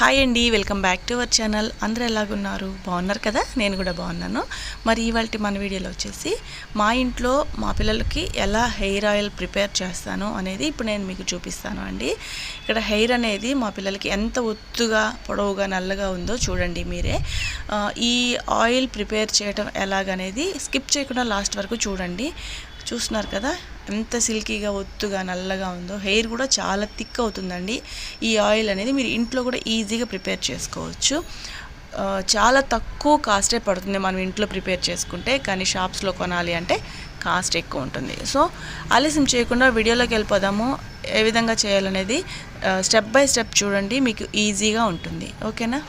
Hi అండి welcome back to our channel అందరూ ఎలాగున్నారు? బాగున్నారు కదా? నేను కూడా బాగున్నాను. మరి ఇవాళ మన వీడియోలో వచ్చేసి మా ఇంట్లో మా పిల్లలకి ఎలా హెయిర్ ఆయిల్ ప్రిపేర్ చేస్తాను అనేది ఇప్పుడు నేను మీకు చూపిస్తాను అండి. ఇక్కడ హెయిర్ అనేది మా పిల్లలకి ఎంత ఒత్తుగా పొడవుగా నల్లగా ఉందో చూడండి మీరే. ఈ ఆయిల్ ప్రిపేర్ చేయడం ఎలాగనేది స్కిప్ చేయకుండా లాస్ట్ వరకు చూడండి. చూస్తున్నారు కదా? ఎంత సిల్కీగా ఒత్తుగా నల్లగా ఉందో హెయిర్ కూడా చాలా థిక్ అవుతుందండి. ఈ ఆయిల్ అనేది మీరు ఇంట్లో కూడా ఈజీగా ప్రిపేర్ చేసుకోవచ్చు. చాలా తక్కువ కాస్టే పడుతుంది మనం ఇంట్లో ప్రిపేర్ చేసుకుంటే కానీ షాప్స్లో కొనాలి అంటే కాస్ట్ ఎక్కువ ఉంటుంది. సో ఆలస్యం చేయకుండా వీడియోలోకి వెళ్ళిపోదాము. ఏ విధంగా చేయాలనేది స్టెప్ బై స్టెప్ చూడండి మీకు ఈజీగా ఉంటుంది. ఓకేనా?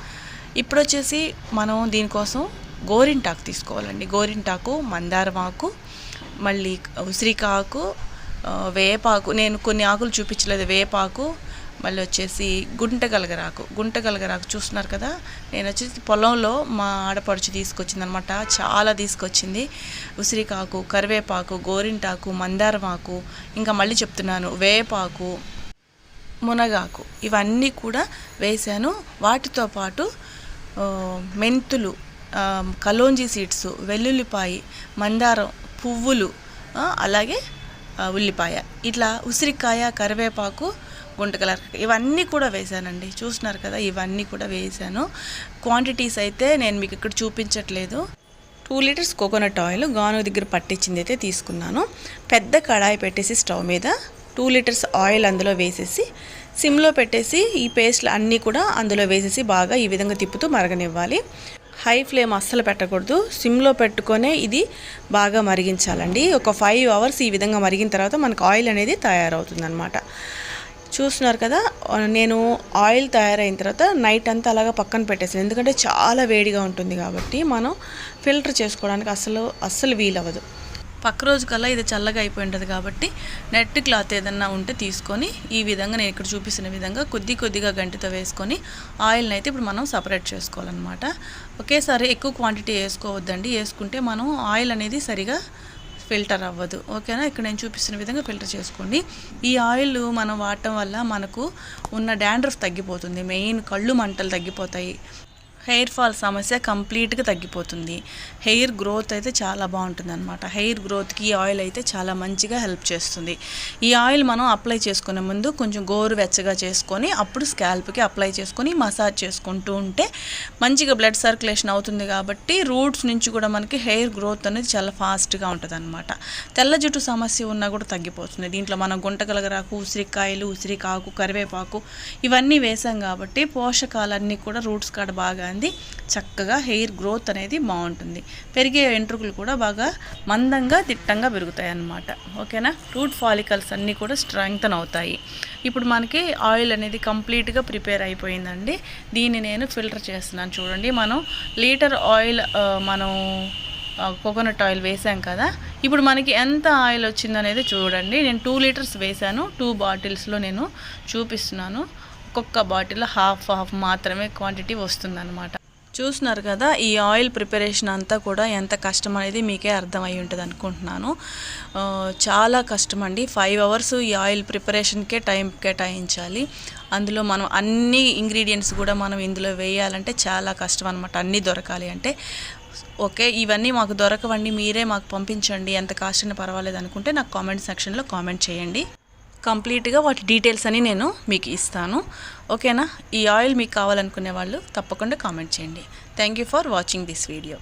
ఇప్పుడు వచ్చేసి మనం దీనికోసం గోరింటాకు తీసుకోవాలండి. గోరింటాకు మందారమాకు మళ్ళీ ఉసిరికాకు వేపాకు నేను కొన్ని ఆకులు చూపించలేదు వేపాకు మళ్ళీ వచ్చేసి గుంట గలగరాకు గుంట గలగరాకు చూస్తున్నారు కదా? నేను వచ్చేసి పొలంలో మా ఆడపడుచు తీసుకొచ్చింది అనమాట చాలా తీసుకొచ్చింది. ఉసిరికాకు కరివేపాకు గోరింటాకు మందారమాకు ఇంకా మళ్ళీ చెప్తున్నాను వేపాకు మునగాకు. ఇవన్నీ కూడా వేశాను. వాటితో పాటు మెంతులు కలోంజీ సీడ్స్ వెల్లుల్లిపాయి మందారం పువ్వులు అలాగే ఉల్లిపాయ. ఇట్లా ఉసిరికాయ కరివేపాకు గుంటకలర్ ఇవన్నీ కూడా వేశానండి. చూస్తున్నారు కదా ఇవన్నీ కూడా వేశాను. క్వాంటిటీస్ అయితే నేను మీకు ఇక్కడ చూపించట్లేదు. టూ లీటర్స్ కోకోనట్ ఆయిల్ గాను దగ్గర పట్టించింది అయితే తీసుకున్నాను. పెద్ద కడాయి పెట్టేసి స్టవ్ మీద టూ లీటర్స్ ఆయిల్ అందులో వేసేసి సిమ్లో పెట్టేసి ఈ పేస్ట్లు అన్నీ కూడా అందులో వేసేసి బాగా ఈ విధంగా తిప్పుతూ మరగనివ్వాలి. హై ఫ్లేమ్ అస్సలు పెట్టకూడదు. సిమ్లో పెట్టుకొనే ఇది బాగా మరిగించాలండి. ఒక ఫైవ్ అవర్స్ ఈ విధంగా మరిగిన తర్వాత మనకు ఆయిల్ అనేది తయారవుతుందన్నమాట. చూస్తున్నారు కదా నేను ఆయిల్ తయారైన తర్వాత నైట్ అంతా అలాగా పక్కన పెట్టేసాను ఎందుకంటే చాలా వేడిగా ఉంటుంది కాబట్టి మనం ఫిల్టర్ చేసుకోవడానికి అసలు అస్సలు వీలవ్వదు. పక్క రోజు కల్లా ఇది చల్లగా అయిపోయి ఉంటుంది కాబట్టి నెట్ క్లాత్ ఏదన్నా ఉంటే తీసుకొని ఈ విధంగా నేను ఇక్కడ చూపిస్తున్న విధంగా కొద్ది కొద్దిగా గంటితో వేసుకొని ఆయిల్ని అయితే ఇప్పుడు మనం సపరేట్ చేసుకోవాలన్నమాట. ఒకేసారి ఎక్కువ క్వాంటిటీ వేసుకోవద్దండి. వేసుకుంటే మనం ఆయిల్ అనేది సరిగా ఫిల్టర్ అవ్వదు. ఓకేనా? ఇక్కడ నేను చూపిస్తున్న విధంగా ఫిల్టర్ చేసుకోండి. ఈ ఆయిల్ మనం వాడటం వల్ల మనకు ఉన్న డాండ్రఫ్ తగ్గిపోతుంది. మెయిన్ కళ్ళు మంటలు తగ్గిపోతాయి. హెయిర్ ఫాల్ సమస్య కంప్లీట్గా తగ్గిపోతుంది. హెయిర్ గ్రోత్ అయితే చాలా బాగుంటుంది అనమాట హెయిర్ గ్రోత్కి ఈ ఆయిల్ అయితే చాలా మంచిగా హెల్ప్ చేస్తుంది. ఈ ఆయిల్ మనం అప్లై చేసుకునే ముందు కొంచెం గోరు వెచ్చగా చేసుకొని అప్పుడు స్కాల్ప్కి అప్లై చేసుకొని మసాజ్ చేసుకుంటూ ఉంటే మంచిగా బ్లడ్ సర్క్యులేషన్ అవుతుంది కాబట్టి రూట్స్ నుంచి కూడా మనకి హెయిర్ గ్రోత్ అనేది చాలా ఫాస్ట్గా ఉంటుంది అనమాట తెల్ల జుట్టు సమస్య ఉన్నా కూడా తగ్గిపోతుంది. దీంట్లో మనం గుంటగలగరాకు ఉసిరికాయలు ఉసిరికాకు కరివేపాకు ఇవన్నీ వేసాం కాబట్టి పోషకాలన్నీ కూడా రూట్స్ కాడ బాగా ఉంటుంది చక్కగా హెయిర్ గ్రోత్ అనేది బాగుంటుంది. పెరిగే వెంట్రుకలు కూడా బాగా మందంగా దిట్టంగా పెరుగుతాయి అన్నమాట ఓకేనా? రూట్ ఫాలికల్స్ అన్నీ కూడా స్ట్రెంగ్తన్ అవుతాయి. ఇప్పుడు మనకి ఆయిల్ అనేది కంప్లీట్గా ప్రిపేర్ అయిపోయిందండి. దీన్ని నేను ఫిల్టర్ చేస్తున్నాను చూడండి. మనం లీటర్ ఆయిల్ మనం కోకోనట్ ఆయిల్ వేసాం కదా. ఇప్పుడు మనకి ఎంత ఆయిల్ వచ్చిందనేది చూడండి. నేను టూ లీటర్స్ వేసాను. టూ బాటిల్స్లో నేను చూపిస్తున్నాను. ఒక్కొక్క బాటిల్ హాఫ్ హాఫ్ మాత్రమే క్వాంటిటీ వస్తుందన్నమాట. చూస్తున్నారు కదా ఈ ఆయిల్ ప్రిపరేషన్ అంతా కూడా ఎంత కష్టం అనేది మీకే అర్థమై ఉంటుంది అనుకుంటున్నాను. చాలా కష్టం అండి ఫైవ్ అవర్స్ ఈ ఆయిల్ ప్రిపరేషన్కే టైం కేటాయించాలి. అందులో మనం అన్ని ఇంగ్రీడియంట్స్ కూడా మనం ఇందులో వేయాలంటే చాలా కష్టం అనమాట అన్నీ దొరకాలి అంటే. ఓకే ఇవన్నీ మాకు దొరకవండి మీరే మాకు పంపించండి. ఎంత కాస్ట్ అయినా పర్వాలేదు అనుకుంటే నాకు కామెంట్ సెక్షన్లో కామెంట్ చేయండి. కంప్లీట్గా వాటి డీటెయిల్స్ అని నేను మీకు ఇస్తాను. ఓకేనా? ఈ ఆయిల్ మీకు కావాలనుకునే వాళ్ళు తప్పకుండా కామెంట్ చేయండి. Thank you for watching this video.